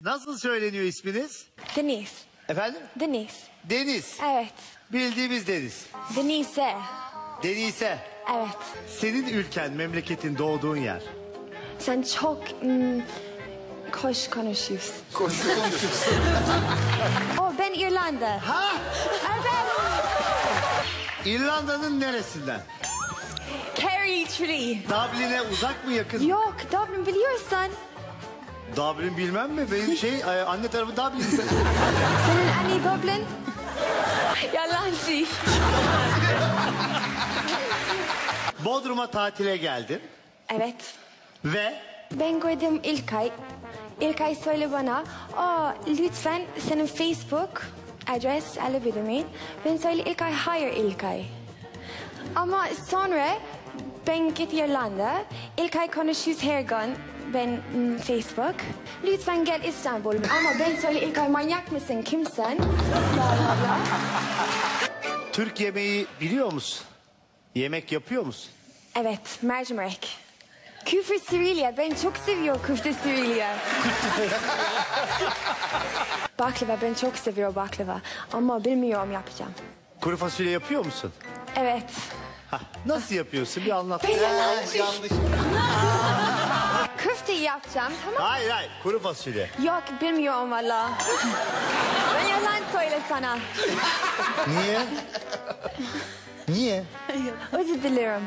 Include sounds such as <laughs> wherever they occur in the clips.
Nasıl söyleniyor isminiz? Denise. Efendim? Denise. Deniz. Evet. Bildiğimiz Deniz. Denise. Denise. Evet. Senin ülken, memleketin, doğduğun yer. Sen çok hmm, hoş konuşuyorsun. oh <laughs> ben İrlanda. Ha? Evet. İrlanda'nın neresinden? Kerry Tree. Dublin'e uzak mı yakın? Yok Dublin biliyorsan. Dublin bilmem mi? Benim şey e, anne tarafı Dublin'de. Senin anne Dublin. Yalancı. Bodrum'a tatile geldin Evet. ve Ben gördüm İlkay. İlkay söyle bana, Aa, lütfen senin Facebook adres alabilir miyim? Ben söyle İlkay, hayır İlkay. Ama sonra ben git İrlanda. İlkay konuşuyoruz her gün. Ben mm, Facebook. Lütfen gel İstanbul. Ama ben söyle İlkay manyak mısın? Kimsin? Bla bla bla. Türk yemeği biliyor musun? Yemek yapıyor musun? Evet, mercimek. Küfür Suriye. Ben çok seviyorum küfür Suriye. <laughs> baklava ben çok seviyorum baklava. Ama bilmiyorum yapacağım. Kuru fasulye yapıyor musun? Evet. Hah, nasıl yapıyorsun? Bir anlat. Ben yalancı. <laughs> Küfte yapacağım tamam Hayır hayır kuru fasulye. Yok bilmiyorum valla. ben yalan söyle sana. Niye? Niye? Özür dilerim.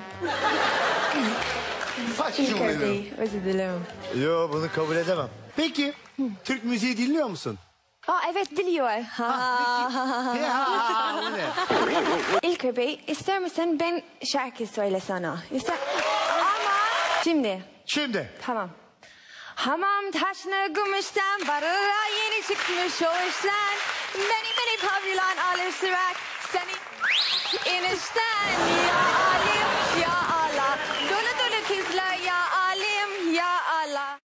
İlk Saçmalama. örneği. Özür dilerim. Yo bunu kabul edemem. Peki Türk müziği dinliyor musun? Aa evet biliyor. Ha. Bu ne? İlker Bey ister misin ben şarkı söyle sana? İster... Ama şimdi Şimdi tamam. Hamam taşını gümüşten barıra yeni çıkmış o işten. Beni beni pavyon alır sırak seni enişten